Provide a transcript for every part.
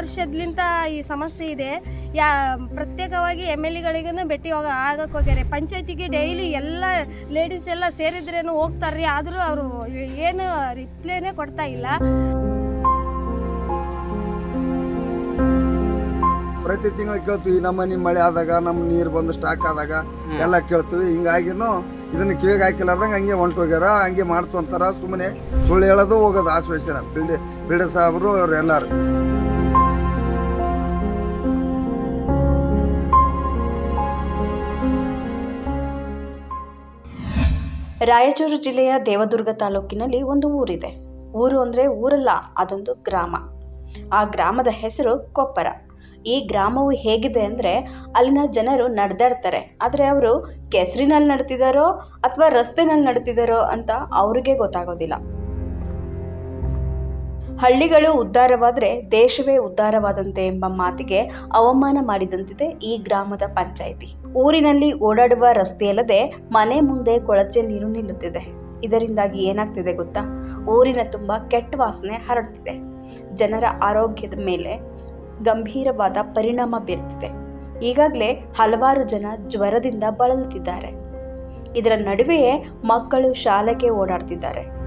ವರ್ಷದ್ಲಿಂತ ಈ ಸಮಸ್ಯೆ ಇದೆ. ಯಾ, ಪ್ರತ್ಯೇಕವಾಗಿ ಎಂ ಎಲ್ ಎಗಳಿಗೂ ಭೇಟಿ ಹೋಗ ಆಗಕ್ಕೆ ಹೋಗ್ಯಾರೆ. ಪಂಚಾಯತಿಗೆ ಡೈಲಿ ಎಲ್ಲ ಲೇಡೀಸ್ ಎಲ್ಲ ಸೇರಿದ್ರೇನು ಹೋಗ್ತಾರ್ರಿ. ಆದರೂ ಅವರು ಏನು ರಿಪ್ಲೈನೇ ಕೊಡ್ತಾ ಇಲ್ಲ. ಪ್ರತಿ ತಿಂಗಳು ಕೇಳ್ತೀವಿ ನಮ್ಮ ನಿಮ್ಮ ಮಳೆ ಆದಾಗ ನಮ್ಮ ನೀರು ಬಂದು ಸ್ಟಾಕ್ ಆದಾಗ ಎಲ್ಲ ಕೇಳ್ತೀವಿ. ಹಿಂಗಾಗಿನೂ ಇದನ್ನ ಕಿವಿಗೆ ಹಾಕಿಲಾರ್ದಂಗೆ ಹಂಗೆ ಹೊಂಟೋಗ್ಯಾರ, ಹಂಗೆ ಮಾಡ್ತು ಅಂತಾರ. ಸುಮ್ಮನೆ ಸುಳ್ಳು ಹೇಳೋದು ಹೋಗೋದು. ಆಶ್ವಾಸನ. ಬಿಲ್ಡಿ ಸಾಹಬ್ರು ಸಾಹೇಬರು ಅವ್ರು ರಾಯಚೂರು ಜಿಲ್ಲೆಯ ದೇವದುರ್ಗ ತಾಲೂಕಿನಲ್ಲಿ ಒಂದು ಊರಿದೆ. ಊರು ಅಂದರೆ ಊರಲ್ಲ, ಅದೊಂದು ಗ್ರಾಮ. ಆ ಗ್ರಾಮದ ಹೆಸರು ಕೊಪ್ಪರ. ಈ ಗ್ರಾಮವು ಹೇಗಿದೆ ಅಂದರೆ ಅಲ್ಲಿನ ಜನರು ನಡೆದಾಡ್ತಾರೆ. ಆದರೆ ಅವರು ಕೆಸರಿನಲ್ಲಿ ನಡ್ತಿದ್ದಾರೋ ಅಥವಾ ರಸ್ತೆನಲ್ಲಿ ನಡೆತಿದಾರೋ ಅಂತ ಅವರಿಗೆ ಗೊತ್ತಾಗೋದಿಲ್ಲ. ಹಳ್ಳಿಗಳು ಉದ್ಧಾರವಾದರೆ ದೇಶವೇ ಉದ್ಧಾರವಾದಂತೆ ಎಂಬ ಮಾತಿಗೆ ಅವಮಾನ ಮಾಡಿದಂತಿದೆ ಈ ಗ್ರಾಮದ ಪಂಚಾಯಿತಿ. ಊರಿನಲ್ಲಿ ಓಡಾಡುವ ರಸ್ತೆಯಲ್ಲದೆ ಮನೆ ಮುಂದೆ ಕೊಳಚೆ ನೀರು ನಿಲ್ಲುತ್ತಿದೆ. ಇದರಿಂದಾಗಿ ಏನಾಗ್ತಿದೆ ಗೊತ್ತಾ? ಊರಿನ ತುಂಬ ಕೆಟ್ಟ ವಾಸನೆ ಹರಡ್ತಿದೆ. ಜನರ ಆರೋಗ್ಯದ ಮೇಲೆ ಗಂಭೀರವಾದ ಪರಿಣಾಮ ಬೀರ್ತಿದೆ. ಈಗಾಗಲೇ ಹಲವಾರು ಜನ ಜ್ವರದಿಂದ ಬಳಲುತ್ತಿದ್ದಾರೆ. ಇದರ ನಡುವೆಯೇ ಮಕ್ಕಳು ಶಾಲೆಗೆ ಓಡಾಡ್ತಿದ್ದಾರೆ.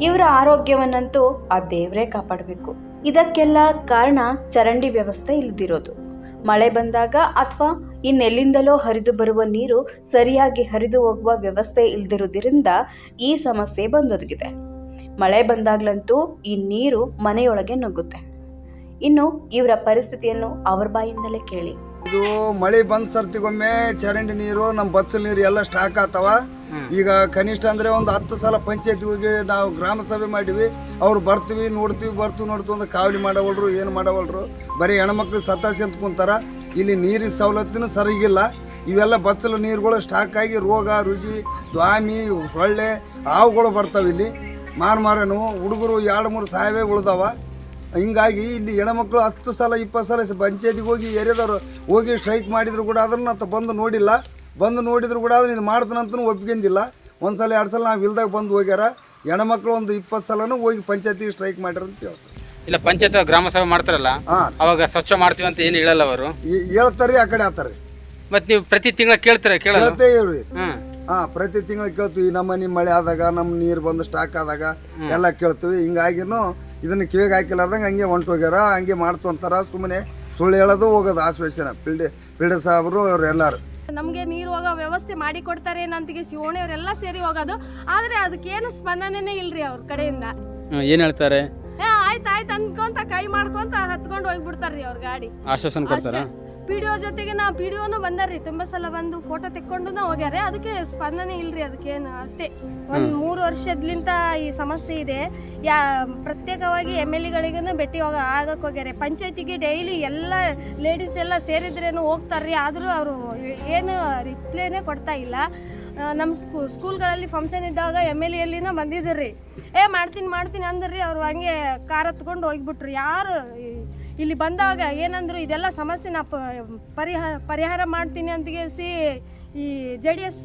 ಇವರ ಆರೋಗ್ಯವನ್ನಂತೂ ಆ ದೇವರೇ ಕಾಪಾಡಬೇಕು. ಇದಕ್ಕೆಲ್ಲ ಕಾರಣ ಚರಂಡಿ ವ್ಯವಸ್ಥೆ ಇಲ್ಲದಿರೋದು ಮಳೆ ಬಂದಾಗ ಅಥವಾ ಇನ್ನೆಲ್ಲಿಂದಲೋ ಹರಿದು ಬರುವ ನೀರು ಸರಿಯಾಗಿ ಹರಿದು ಹೋಗುವ ವ್ಯವಸ್ಥೆ ಇಲ್ದಿರೋದ್ರಿಂದ ಈ ಸಮಸ್ಯೆ ಬಂದೊದಗಿದೆ. ಮಳೆ ಬಂದಾಗ್ಲಂತೂ ಈ ನೀರು ಮನೆಯೊಳಗೆ ನುಗ್ಗುತ್ತೆ. ಇನ್ನು ಇವರ ಪರಿಸ್ಥಿತಿಯನ್ನು ಅವರ ಬಾಯಿಂದಲೇ ಕೇಳಿ. ಇದು ಮಳೆ ಬಂದ್ ಸರ್ತಿಗೊಮ್ಮೆ ಚರಂಡಿ ನೀರು ನಮ್ಮ ಬಚ್ಚಲ್ ನೀರು ಎಲ್ಲ ಸ್ಟಾಕ್ ಆತವ ಈಗ ಕನಿಷ್ಠ ಅಂದ್ರೆ ಒಂದು ಹತ್ತು ಸಲ ಪಂಚಾಯತ್ ಹೋಗಿ ನಾವು ಗ್ರಾಮ ಸಭೆ ಮಾಡಿವಿ. ಅವ್ರು ಬರ್ತೀವಿ ನೋಡ್ತೀವಿ ಬರ್ತೀವಿ ನೋಡ್ತೀವಿ ಅಂದ್ರೆ ಕಾವಲಿ ಮಾಡವಲ್ರು ಏನು ಮಾಡವಲ್ರು. ಬರೀ ಹೆಣ್ಮಕ್ಳು ಸತಾಸಿ ಅಂತ ಕುಂತಾರ. ಇಲ್ಲಿ ನೀರಿನ ಸವಲತ್ತಿನ ಸರಿಗಿಲ್ಲ. ಇವೆಲ್ಲ ಬಚ್ಚಲು ನೀರುಗಳು ಸ್ಟಾಕ್ ಆಗಿ ರೋಗ ರುಜಿ ದ್ವಾಮಿ ಸೊಳ್ಳೆ ಹಾವುಗಳು ಬರ್ತಾವೆ ಇಲ್ಲಿ. ಮಾರು ಮಾರೇನು ಹುಡುಗರು ಎರಡು ಮೂರು ಸಾವಿರ ಉಳ್ದಾವ. ಹಿಂಗಾಗಿ ಇಲ್ಲಿ ಹೆಣ್ಮಕ್ಳು ಹತ್ತು ಸಲ ಇಪ್ಪತ್ತು ಸಲ ಪಂಚಾಯತಿಗೆ ಹೋಗಿ ಏರಿಯಾದವರು ಹೋಗಿ ಸ್ಟ್ರೈಕ್ ಮಾಡಿದ್ರು ಕೂಡ ಅದನ್ನು ಅಂತ ಬಂದು ನೋಡಿಲ್ಲ. ಬಂದು ನೋಡಿದ್ರು ಕೂಡ ಅದನ್ನ ಇದು ಮಾಡ್ತಾನಂತೂ ಒಪ್ಕೊಂಡಿಲ್ಲ. ಒಂದು ಸಲ ಎರಡು ಸಲ ನಾವು ಇಲ್ದಾಗ ಬಂದು ಹೋಗ್ಯಾರ. ಹೆಣ್ಮಕ್ಳು ಒಂದು ಇಪ್ಪತ್ತು ಸಲನೂ ಹೋಗಿ ಪಂಚಾಯತಿಗೆ ಸ್ಟ್ರೈಕ್ ಮಾಡ್ಯಾರ ಅಂತ ಹೇಳ್ತಾರೆ. ಇಲ್ಲ ಪಂಚಾಯತ್ ಗ್ರಾಮ ಸಭೆ ಮಾಡ್ತಾರಲ್ಲ ಹಾಂ. ಅವಾಗ ಸ್ವಚ್ಛ ಮಾಡ್ತೀವಿ ಅಂತ ಏನು ಹೇಳಲ್ಲ ಅವರು? ಹೇಳ್ತಾರೆ ಆ ಕಡೆ ಆತಾರೆ ಮತ್ತೆ ನೀವು ಪ್ರತಿ ತಿಂಗಳ ಕೇಳ್ತಾರೆ ಕೇಳತ್ತೇ ಇವ್ರಿ. ಹಾಂ ಪ್ರತಿ ತಿಂಗಳು ಕೇಳ್ತೀವಿ. ನಮ್ಮ ಮನೆ ಮಳೆ ಆದಾಗ ನಮ್ಮ ನೀರು ಬಂದು ಸ್ಟಾಕ್ ಆದಾಗ ಎಲ್ಲ ಕೇಳ್ತೀವಿ. ಹಿಂಗಾಗಿನೂ ಇದನ್ನ ಕಿವಿಗೆ ಹಾಕಿಲಾರ್ದಂಗೆ ಹಂಗೆ ಹೊಂಟೋಗ್ಯಾರ ಹಂಗೆ ಮಾಡ್ತು ಅಂತಾರ. ಸುಮ್ಮನೆ ಸುಳ್ಳು ಹೇಳೋದು ಹೋಗೋದು ಆಶ್ವಾಸನ. ಪಿಲ್ಡಿ ಬಿಲ್ಡ ಸಾಹೇಬರು ಅವ್ರು ಎಲ್ಲಾರು ನಮಗೆ ನೀರು ಹೋಗೋ ವ್ಯವಸ್ಥೆ ಮಾಡಿ ಕೊಡ್ತಾರೆ ಏನಂತಿಗೆ ಶಿವಣಿಯವರೆಲ್ಲ ಸೇರಿ ಹೋಗೋದು. ಆದರೆ ಅದಕ್ಕೇನು ಸ್ಪಂದನೆನೇ ಇಲ್ರಿ ಅವ್ರ ಕಡೆಯಿಂದ. ಏನು ಹೇಳ್ತಾರೆ? ಏ ಆಯ್ತು ಆಯ್ತು ಅನ್ಕೊಂತ ಕೈ ಮಾಡ್ಕೊಂತ ಹತ್ಕೊಂಡು ಹೋಗ್ಬಿಡ್ತಾರ್ರಿ ಅವ್ರ ಗಾಡಿ. ಆಶ್ವಾಸನೆ ಕೊಡ್ತಾರ? ಪಿ ಡಿ ಒ ಜೊತೆಗೆ ನಾ ಪಿ ಡಿ ಒನು ಬಂದಾರ್ರಿ ತುಂಬಾ ಸಲ ಬಂದು ಫೋಟೋ ತೆಕ್ಕೊಂಡು ಹೋಗ್ಯಾರ ಅದಕ್ಕೆ ಸ್ಪಂದನೆ ಇಲ್ರಿ ಅದಕ್ಕೇನು ಅಷ್ಟೇ. ಒಂದು ಮೂರು ವರ್ಷದ್ಲಿಂತ ಈ ಸಮಸ್ಯೆ ಇದೆ. ಯಾ ಪ್ರತ್ಯೇಕವಾಗಿ ಎಂ ಎಲ್ ಎಗಳಿಗೂ ಭೇಟಿ ಹೋಗ ಆಗಕ್ಕೆ ಹೋಗ್ಯಾರೆ ಪಂಚಾಯತಿಗೆ ಡೈಲಿ ಎಲ್ಲ ಲೇಡೀಸ್ ಎಲ್ಲ ಸೇರಿದ್ರೇನು ಹೋಗ್ತಾರ್ರಿ. ಆದರೂ ಅವರು ಏನು ರಿಪ್ಲೈನೇ ಕೊಡ್ತಾ ಇಲ್ಲ. ನಮ್ಮ ಸ್ಕೂ ಸ್ಕೂಲ್ಗಳಲ್ಲಿ ಫಂಕ್ಷನ್ ಇದ್ದಾಗ ಎಂ ಎಲ್ ಎಲ್ಲಿನ ಬಂದಿದ್ರಿ ಏ ಮಾಡ್ತೀನಿ ಮಾಡ್ತೀನಿ ಅಂದ್ರಿ. ಅವ್ರು ಹಂಗೆ ಕಾರ್ ಹತ್ಕೊಂಡು ಹೋಗ್ಬಿಟ್ರು. ಯಾರು ಇಲ್ಲಿ ಬಂದಾಗ ಏನಂದ್ರು ಇದೆಲ್ಲ ಸಮಸ್ಯೆ ನಾ ಪರಿಹಾರ ಪರಿಹಾರ ಮಾಡ್ತೀನಿ ಅಂತಗೇಸಿ ಈ ಜೆ ಡಿ ಎಸ್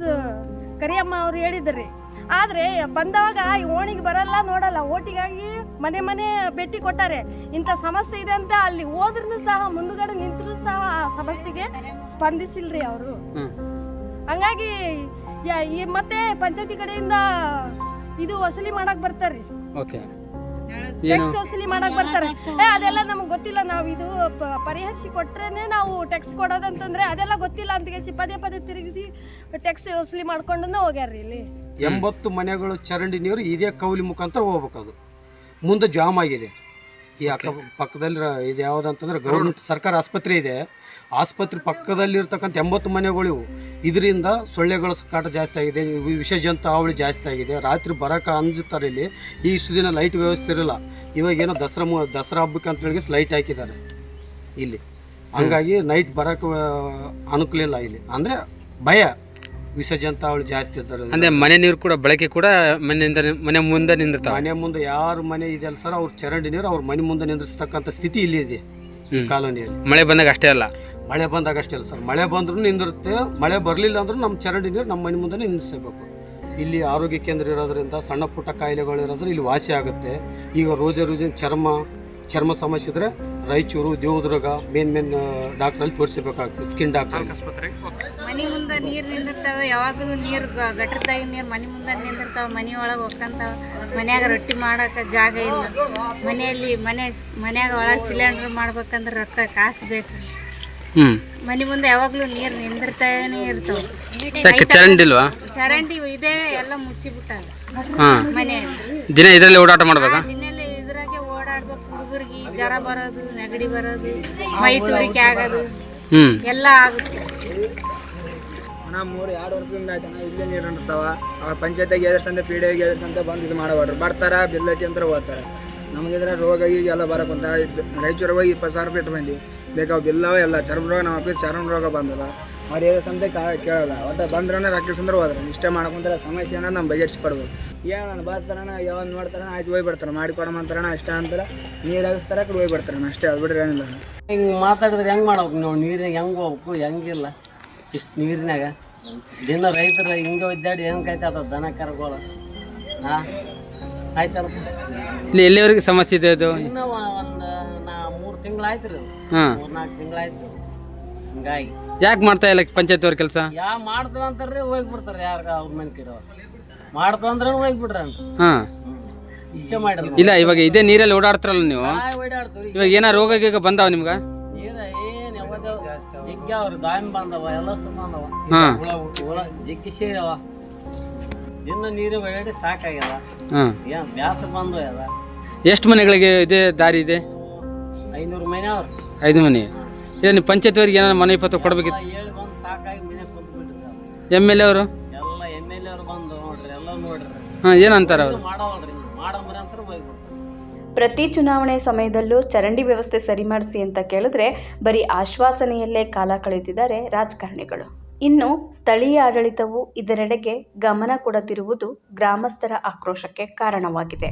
ಕರಿಯಮ್ಮ ಅವ್ರು ಹೇಳಿದ್ರಿ. ಆದರೆ ಬಂದಾಗ ಈ ಓಣಿಗೆ ಬರಲ್ಲ ನೋಡಲ್ಲ ಓಟಿಗಾಗಿ ಮನೆ ಮನೆ ಭೇಟಿ ಕೊಟ್ಟಾರೆ. ಇಂಥ ಸಮಸ್ಯೆ ಇದೆ ಅಂತ ಅಲ್ಲಿ ಹೋದ್ರೂ ಸಹ ಮುಂದುಗಡೆ ನಿಂತರೂ ಸಹ ಆ ಸಮಸ್ಯೆಗೆ ಸ್ಪಂದಿಸಿಲ್ರಿ ಅವರು. ಹಂಗಾಗಿ ಯಾ- ಈ ಮತ್ತೆ ಪಂಚಾಯತಿ ಕಡೆಯಿಂದ ಇದು ವಸೂಲಿ ಮಾಡಕ್ ಏನು ಟ್ಯಾಕ್ಸ್ ವಸೂಲಿ ಮಾಡಕ್ ಬರ್ತಾರೆ? ಏ ಅದೆಲ್ಲ ನಮ್ಗೆ ಗೊತ್ತಿಲ್ಲ. ನಾವು ಇದು ಪ- ಪರಿಹರಿಸಿ ಕೊಟ್ರೇನೆ ನಾವು ಟ್ಯಾಕ್ಸ್ ಕೊಡೋದಂತಂದ್ರೆ ಅದೆಲ್ಲ ಗೊತ್ತಿಲ್ಲ ಅಂತ ಪದೇ ಪದೇ ತಿರುಗಿಸಿ ಟ್ಯಾಕ್ಸ್ ವಸೂಲಿ ಮಾಡ್ಕೊಂಡು ಹೋಗ್ಯಾರ್ರಿ ಇಲ್ಲಿ. ಎಂಬತ್ತು ಮನೆಗಳು ಚರಂಡಿ ನೀರು ಇದೇ ಕೌಲಿ ಮುಖಾಂತರ ಹೋಗ್ಬೇಕು ಅದು ಮುಂದೆ ಜಾಮ್ ಆಗಿದೆ ಈ ಅಕ್ಕ ಪಕ್ಕದಲ್ಲಿ ರ- ಇದು ಯಾವುದಂತಂದ್ರೆ ಗೌರ್ಮೆಂಟ್ ಸರ್ಕಾರ ಆಸ್ಪತ್ರೆ ಇದೆ. ಆಸ್ಪತ್ರೆ ಪಕ್ಕದಲ್ಲಿ ಇರ್ತಕ್ಕಂಥ ಎಂಬತ್ತು ಮನೆಗಳಿವು ಇದರಿಂದ ಸೊಳ್ಳೆಗಳ ಕಾಟ ಜಾಸ್ತಿ ಆಗಿದೆ ವಿ- ವಿಷ ಜಂತು ಹಾವಳಿ ಜಾಸ್ತಿ ಆಗಿದೆ. ರಾತ್ರಿ ಬರೋಕೆ ಅಂಜುತ್ತಾರೆ ಇಲ್ಲಿ. ಈ ಇಷ್ಟು ದಿನ ಲೈಟ್ ವ್ಯವಸ್ಥೆ ಇರಲ್ಲ. ಇವಾಗ ಏನೋ ದಸರಾ ಮು ದಸರಾ ಹಬ್ಬಕ್ಕೆ ಅಂತ ಹೇಳಿ ಲೈಟ್ ಹಾಕಿದ್ದಾರೆ. ಇಲ್ಲಿ. ಹಂಗಾಗಿ ನೈಟ್ ಬರೋಕೆ ಅನುಕೂಲ ಇಲ್ಲ ಇಲ್ಲಿ. ಅಂದರೆ ಭಯ. ವಿಸರ್ಜಂತ ಅವಳು ಜಾಸ್ತಿ ಇದ್ದಾರೆ ಅಂದ್ರೆ ಮನೆ ನೀರು ಕೂಡ ಬಳಕೆ ಕೂಡ ಮನೆಯಿಂದ ಮನೆ ಮುಂದೆ ನಿಂದಿರ್ತಾರೆ ಮನೆ ಮುಂದೆ ಯಾರು ಮನೆ ಇದೆಯಲ್ಲ ಸರ್ ಅವ್ರ ಚರಂಡಿ ನೀರು ಅವ್ರ ಮನೆ ಮುಂದೆ ನಿಂದ್ರಿಸ್ತಕ್ಕಂಥ ಸ್ಥಿತಿ ಇಲ್ಲಿ ಇದೆ. ಕಾಲೋನಿಯಲ್ಲಿ. ಮಳೆ ಬಂದಾಗ ಅಷ್ಟೇ ಅಲ್ಲ? ಮಳೆ ಬಂದಾಗ ಅಷ್ಟೇ ಅಲ್ಲ ಸರ್. ಮಳೆ ಬಂದ್ರೂ ನಿಂದಿರುತ್ತೆ ಮಳೆ ಬರಲಿಲ್ಲ ಅಂದ್ರೂ ನಮ್ಮ ಚರಂಡಿ ನೀರು ನಮ್ಮ ಮನೆ ಮುಂದೆ ನಿಂದಿಸಬೇಕು ಇಲ್ಲಿ ಆರೋಗ್ಯ ಕೇಂದ್ರ ಇರೋದ್ರಿಂದ ಸಣ್ಣ ಪುಟ್ಟ ಕಾಯಿಲೆಗಳು ಇರೋದ್ರೆ ಇಲ್ಲಿ ವಾಸಿ ಆಗುತ್ತೆ. ಈಗ ರೋಜ ರೋಜಿನ ಚರ್ಮ ಚರ್ಮ ಸಮಸ್ಯೆ ಇದ್ರೆ ರಾಯಚೂರು ದೇವದುರ್ಗ ಮೇನ್ ಮೇನ್ ಡಾಕ್ಟ್ರಲ್ಲಿ ತೋರಿಸಬೇಕಾಗ್ತದೆ ಸ್ಕಿನ್ ಡಾಕ್ಟರ್ ಮನೆ ಮುಂದೆ ನೀರು ನಿಂದಿರ್ತಾವೆ ಯಾವಾಗಲೂ ನೀರು ಗಟ್ರದಾಗ ನೀರು ಮನೆ ಮುಂದೆ ನಿಂದಿರ್ತಾವೆ ಮನೆ ಒಳಗೆ ಹೋಗ್ಕಂತಾವ ಮನ್ಯಾಗ ರೊಟ್ಟಿ ಮಾಡೋಕೆ ಜಾಗ ಇಲ್ಲ. ಮನೆಯಲ್ಲಿ ಮನೆ ಮನ್ಯಾಗ ಒಳಗೆ ಸಿಲಿಂಡ್ರ್ ಮಾಡ್ಬೇಕಂದ್ರೆ ರೊಕ್ಕ ಕಾಸು ಬೇಕು. ಮನೆ ಮುಂದೆ ಯಾವಾಗಲೂ ನೀರು ನಿಂದಿರ್ತಾನೆ ಇರ್ತಾವೆ. ಚರಂಡಿ ಇಲ್ವಾ? ಚರಂಡಿ ಇದೆ ಎಲ್ಲ ಮುಚ್ಚಿಬಿಟ್ಟಾಗ ಹಾಂ. ಮನೆ ದಿನ ಇದರಲ್ಲಿ ಓಡಾಟ ಮಾಡ್ಬೇಕಾ? ಹುಡುಗರಿಗೆ ಜ್ವರ ಬರೋದು ನೆಗಡಿ ಬರೋದು ಮೈಸೂರಿಗೆ ಆಗೋದು ಹ್ಞೂ ಎಲ್ಲ ಆಗುತ್ತೆ. ಅಣ್ಣ ಮೂರು ಎರಡು ವರ್ಷದಿಂದ ಆಯ್ತು ಅಣ್ಣ ಇಲ್ಲೇ ನೀರು ಇರ್ತಾವ ಆ ಪಂಚಾಯತಿಗೆ ಎದುರ್ಸಂತ ಪಿ ಡಿ ಎದುರ್ಸಂತ ಬಂದು ಇದು ಮಾಡಬಾರ್ದು. ಬರ್ತಾರ ಬಿಲ್ ಐತಿ ಅಂತ ಹೋಗ್ತಾರೆ ನಮಗಿದ್ರೆ ರೋಗ ಈಗ ಎಲ್ಲ ಬರಕ್ಕಂತ ರಾಯಚೂರಿಗೆ ಹೋಗಿ ಇಪ್ಪತ್ತು ಸಾವಿರ ರೂಪಾಯಿ ಇಟ್ಟು ಬಂದ್ವಿ ಬೇಕಾವು ಬಿಲ್ಲವ ಎಲ್ಲ ಚರ್ಮ ರೋಗ ನಮ್ಮ ಅಪ್ಪ ಚರ್ಮ ರೋಗ ಬಂದದ. ಅವ್ರು ಎದುರ್ಸಂತೆ ಕಾ ಕೇಳಲ್ಲ. ಒಟ್ಟು ಬಂದ್ರನ ರಕ್ಷಿಸಂದ್ರೆ ಹೋದ್ರೆ. ಇಷ್ಟೇ ಮಾಡ್ಕೊಂತಾರೆ ಸಮಸ್ಯೆನ ನಮ್ಮ ಬಗೆಹರಿಸ್ಕೊಡ್ಬೇಕು ಏನು ಬರ್ತಾರಣ ಯಾವಾಗ ನೋಡ್ತಾರಣ ಆಯ್ತು ಹೋಗಿ ಬಿಡ್ತಾರೆ ಮಾಡಿಕೊಡಮಂತಾರಣ ಇಷ್ಟ ಅಂತಾರೆ. ನೀರು ಹಾಕಿಸ್ತಾರೆ ಕಡೆ ಹೋಗಿ ಬಿಡ್ತಾರಣ ಅಷ್ಟೇ ಅದು ಬಿಡ್ರಿ ಏನಿಲ್ಲ ಹಿಂಗೆ ಮಾತಾಡಿದ್ರೆ ಹೆಂಗೆ ಮಾಡ್ಬೇಕು ನಾವು? ನೀರಿಗೆ ಹೆಂಗೆ ಹೋಗ್ಬೇಕು? ಹೆಂಗಿಲ್ಲ. ಇಷ್ಟು ನೀರಿನಾಗ. ದಿನ ರೈತರ ಹಿಂಗೆ ಒದ್ದಾಡಿ ಹೆಂಗೆ ಕಾಯ್ತಾದ ದನ ಕರ್ಗೋಳ? ಹಾಂ ಆಯ್ತಲ್ಲ. ಇಲ್ಲಿ ಎಲ್ಲಿವರೆಗೆ ಸಮಸ್ಯೆ ಇದೆ ಅದು? ಇನ್ನೂ ಒಂದು ನಾ ಮೂರು ತಿಂಗಳು ಆಯ್ತು ರೀ ಹಾಂ. ಮೂರು ನಾಲ್ಕು ತಿಂಗಳು ಆಯ್ತು ಹಿಂಗಾಗಿ. ಯಾಕೆ ಮಾಡ್ತಾ ಇಲ್ಲ ಪಂಚಾಯತ್ ಅವ್ರ ಕೆಲಸ? ಯಾ ಮಾಡ್ತೀವಿ ಅಂತಾರ್ರಿ ಹೋಗ್ಬಿಡ್ತಾರೆ ಯಾರ ಅವ್ರ ಮನೆ ಕಿರೋ ಮಾಡ್ತು ಅಂದ್ರೆ ಹೋಗಿ ಅಂತ. ಹಾಂ. ಇಷ್ಟೇ ಮಾಡಿರ ಇಲ್ಲ ಇವಾಗ ಇದೇ ನೀರಲ್ಲಿ ಓಡಾಡ್ತಾರಲ್ಲ ನೀವು? ಓಡಾಡ್ತೀವಿ ಇವಾಗ ಏನಾರ ರೋಗ ಗೀಗ ಬಂದಾವ ನಿಮ್ಗ? ನೀರ ಏನು ಯಾವ್ದಾವ ಜಿಗ್ಗಿ ಅವ್ರು ದಾಮಿ ಬಂದವ ಎಲ್ಲ ಸುಮ್ಮಂದವ ಹಾಂ. ಹುಳ ಜಿಗ್ಗಿ ಸೇರವ ಇನ್ನು ನೀರು ಒಳಗಡೆ ಸಾಕಾಗ್ಯದ. ಹಾಂ. ಏನು ಬ್ಯಾಸರ ಬಂದು ಅದ. ಎಷ್ಟು ಮನೆಗಳಿಗೆ ಇದೆ ದಾರಿ ಇದೆ? ಐನೂರು ಮನೆ ಅವ್ರು. ಐದು ಮನೆ. ಇಲ್ಲ ನೀವು ಪಂಚಾಯತ್ ಅವ್ರಿಗೆ ಏನಾದ್ರು ಮನೆ ಪತ್ರ ಕೊಡಬೇಕಿತ್ತು? ಹೇಳಿ ಬಂದು ಸಾಕಾಗಿ ಮನೆ ಕುಂತು ಎಂ ಎಲ್ ಎ ಅವರು? ಎಲ್ಲ ಎಂ ಎಲ್ ಅವ್ರು ಬಂದು ನೋಡ್ರಿ ಎಲ್ಲ ನೋಡ್ರಿ. ಹಾಂ ಏನಂತಾರೆ ಅವರು? ಮಾಡವಲ್ರಿ ಮಾಡಂಬ್ರಿ ಅಂತ ಹೋಗ್ಬಿಡ್ತಾರೆ ಪ್ರತಿ ಚುನಾವಣೆ ಸಮಯದಲ್ಲೂ ಚರಂಡಿ ವ್ಯವಸ್ಥೆ ಸರಿ ಮಾಡಿಸಿ ಅಂತ ಕೇಳಿದ್ರೆ ಬರೀ ಆಶ್ವಾಸನೆಯಲ್ಲೇ ಕಾಲ ಕಳೆಯುತ್ತಿದ್ದಾರೆ ರಾಜಕಾರಣಿಗಳು. ಇನ್ನು ಸ್ಥಳೀಯ ಆಡಳಿತವು ಇದರೆಡೆಗೆ ಗಮನ ಕೊಡದಿರುವುದು ಗ್ರಾಮಸ್ಥರ ಆಕ್ರೋಶಕ್ಕೆ ಕಾರಣವಾಗಿದೆ.